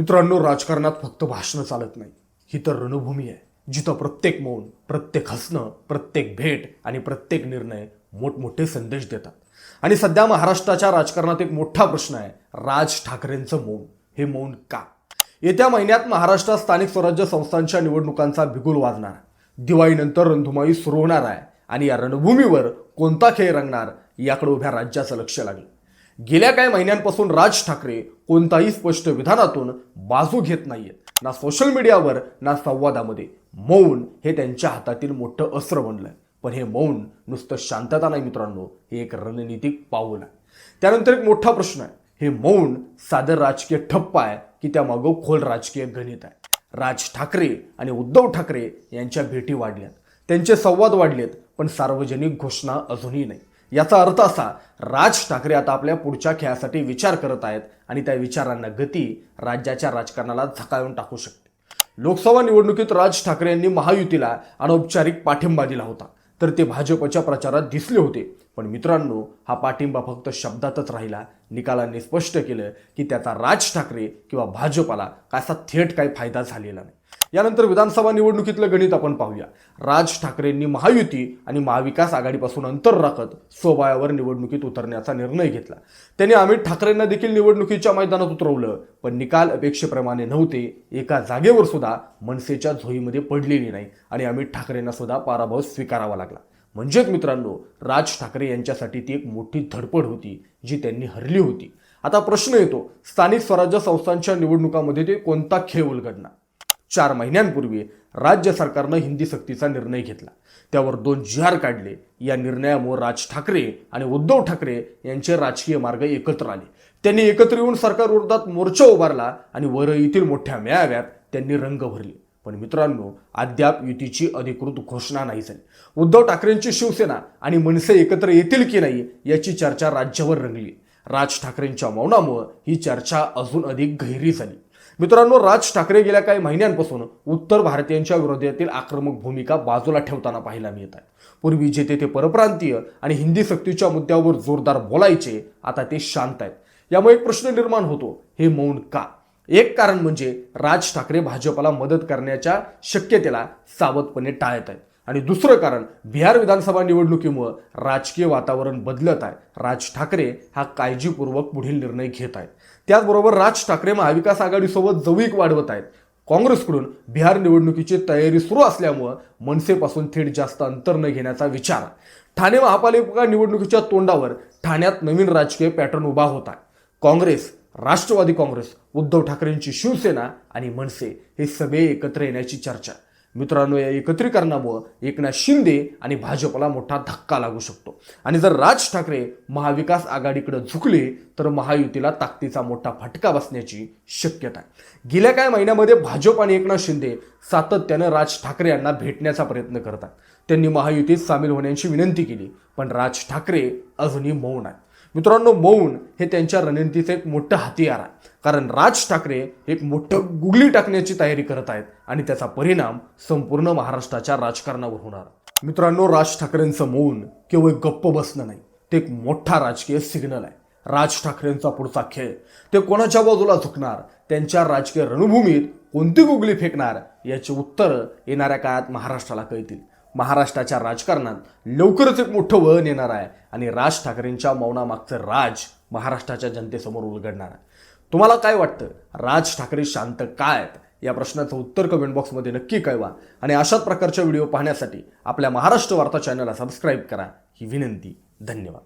मित्रांनो राजकारणात फक्त भाषणं चालत नाही. ही तर रणभूमी आहे जिथं प्रत्येक मौन प्रत्येक हसणं प्रत्येक भेट आणि प्रत्येक निर्णय मोठमोठे संदेश देतात. आणि सध्या महाराष्ट्राच्या राजकारणात एक मोठा प्रश्न आहे राज ठाकरेंचं मौन. हे मौन का? येत्या महिन्यात महाराष्ट्रात स्थानिक स्वराज्य संस्थांच्या निवडणुकांचा बिगुल वाजणार दिवाळीनंतर रणधुमाई सुरू होणार आहे आणि या रणभूमीवर कोणता खेळ रंगणार याकडे उभ्या राज्याचं लक्ष लागलं. गेल्या काही महिन्यांपासून राज ठाकरे कोणताही स्पष्ट विधानातून बाजू घेत नाहीयेत ना सोशल मीडियावर ना संवादामध्ये. मौन हे त्यांच्या हातातील मोठं अस्त्र बनलंय. पण हे मौन नुसतं शांतता नाही मित्रांनो हे एक रणनीतिक पाऊल आहे. त्यानंतर एक मोठा प्रश्न आहे. हे मौन साधं राजकीय ठप्प आहे की त्यामागं खोल राजकीय गणित आहे? राज ठाकरे आणि उद्धव ठाकरे यांच्या भेटी वाढल्यात. त्यांचे संवाद वाढलेत पण सार्वजनिक घोषणा अजूनही नाही. याचा अर्थ असा राज ठाकरे आता आपल्या पुढच्या खेळासाठी विचार करत आहेत आणि त्या विचारांना गती राज्याच्या राजकारणाला झकाळून टाकू शकते. लोकसभा निवडणुकीत राज ठाकरे यांनी महायुतीला अनौपचारिक पाठिंबा दिला होता. तर ते भाजपच्या प्रचारात दिसले होते. पण मित्रांनो हा पाठिंबा फक्त शब्दातच राहिला. निकालांनी स्पष्ट केलं की त्याचा राज ठाकरे किंवा भाजपाला असा थेट काही फायदा झालेला नाही. यानंतर विधानसभा निवडणुकीतलं गणित आपण पाहूया. राज ठाकरेंनी महायुती आणि महाविकास आघाडीपासून अंतर राखत स्वबळावर निवडणुकीत उतरण्याचा निर्णय घेतला. त्यांनी अमित ठाकरेंना देखील निवडणुकीच्या मैदानात उतरवलं पण निकाल अपेक्षेप्रमाणे नव्हते. एका जागेवर सुद्धा मनसेच्या झोईमध्ये पडलेली नाही आणि अमित ठाकरेंना सुद्धा पराभव स्वीकारावा लागला. म्हणजेच मित्रांनो राज ठाकरे यांच्यासाठी ती एक मोठी धडपड होती जी त्यांनी हरली होती. आता प्रश्न येतो स्थानिक स्वराज्य संस्थांच्या निवडणुकामध्ये ते कोणता खेळ उलगडणार? चार महिन्यांपूर्वी राज्य सरकारनं हिंदी सक्तीचा निर्णय घेतला. त्यावर दोन जिहार काढले. या निर्णयामुळे राज ठाकरे आणि उद्धव ठाकरे यांचे राजकीय मार्ग एकत्र आले. त्यांनी एकत्र येऊन सरकारविरोधात मोर्चा उभारला आणि वरळीतील मोठ्या मेळाव्यात त्यांनी रंग भरले. पण मित्रांनो अद्याप युतीची अधिकृत घोषणा नाही झाली. उद्धव ठाकरेंची शिवसेना आणि मनसे एकत्र येतील की नाही याची चर्चा राज्यभर रंगली. राज ठाकरेंच्या मौनामुळं ही चर्चा अजून अधिक गहिरी झाली. मित्रांनो राज ठाकरे गेल्या काही महिन्यांपासून उत्तर भारतीयांच्या विरोधातील आक्रमक भूमिका बाजूला ठेवताना पाहायला मिळत आहे. पूर्वी जे ते परप्रांतीय आणि हिंदी सक्तीच्या मुद्द्यावर जोरदार बोलायचे आता ते शांत आहेत. यामुळे एक प्रश्न निर्माण होतो हे मौन का? एक कारण म्हणजे राज ठाकरे भाजपला मदत करण्याच्या शक्यतेला सावधपणे टाळत आहेत. आणि दुसरं कारण बिहार विधानसभा निवडणुकीमुळं राजकीय वातावरण बदलत आहे. राज ठाकरे हा काळजीपूर्वक पुढील निर्णय घेत आहेत. त्याचबरोबर राज ठाकरे महाविकास आघाडीसोबत जवळीक वाढवत आहेत. काँग्रेसकडून बिहार निवडणुकीची तयारी सुरू असल्यामुळं मनसेपासून थेट जास्त अंतर न घेण्याचा विचार ठाणे महापालिका निवडणुकीच्या तोंडावर ठाण्यात नवीन राजकीय पॅटर्न उभा होत आहे. काँग्रेस राष्ट्रवादी काँग्रेस उद्धव ठाकरेंची शिवसेना आणि मनसे हे सगळे एकत्र येण्याची चर्चा मित्रांनो या एकत्रीकरणामुळं एकनाथ शिंदे आणि भाजपला मोठा धक्का लागू शकतो. आणि जर राज ठाकरे महाविकास आघाडीकडे झुकले तर महायुतीला ताकदीचा मोठा फटका बसण्याची शक्यता आहे. गेल्या काही महिन्यामध्ये भाजप आणि एकनाथ शिंदे सातत्यानं राज ठाकरे यांना भेटण्याचा प्रयत्न करतात. त्यांनी महायुतीत सामील होण्याची विनंती केली पण राज ठाकरे अजूनही मौन आहेत. मित्रांनो मौन हे त्यांच्या रणनीतीचं एक मोठं हतियार आहे. कारण राज ठाकरे एक मोठं गुगली टाकण्याची तयारी करत आहेत आणि त्याचा परिणाम संपूर्ण महाराष्ट्राच्या राजकारणावर होणार. मित्रांनो राज ठाकरेंचं मौन केवळ गप्प बसणं नाही ते एक मोठा राजकीय सिग्नल आहे. राज ठाकरेंचा पुढचा खेळ ते कोणाच्या बाजूला झुकणार त्यांच्या राजकीय रणभूमीत कोणती गुगली फेकणार याची उत्तरं येणाऱ्या काळात महाराष्ट्राला कळतील. महाराष्ट्राच्या राजकारणात लवकरच एक मोठं वळण येणार आहे आणि राज ठाकरेंच्या मौनामागचं राज महाराष्ट्राच्या जनतेसमोर उलगडणार आहे. तुम्हाला काय वाटतं? राज ठाकरे शांत काय आहेत? या प्रश्नाचं उत्तर कमेंट बॉक्समध्ये नक्की कळवा. आणि अशाच प्रकारच्या व्हिडिओ पाहण्यासाठी आपल्या महाराष्ट्र वार्ता चॅनलला सबस्क्राईब करा. ही विनंती. धन्यवाद.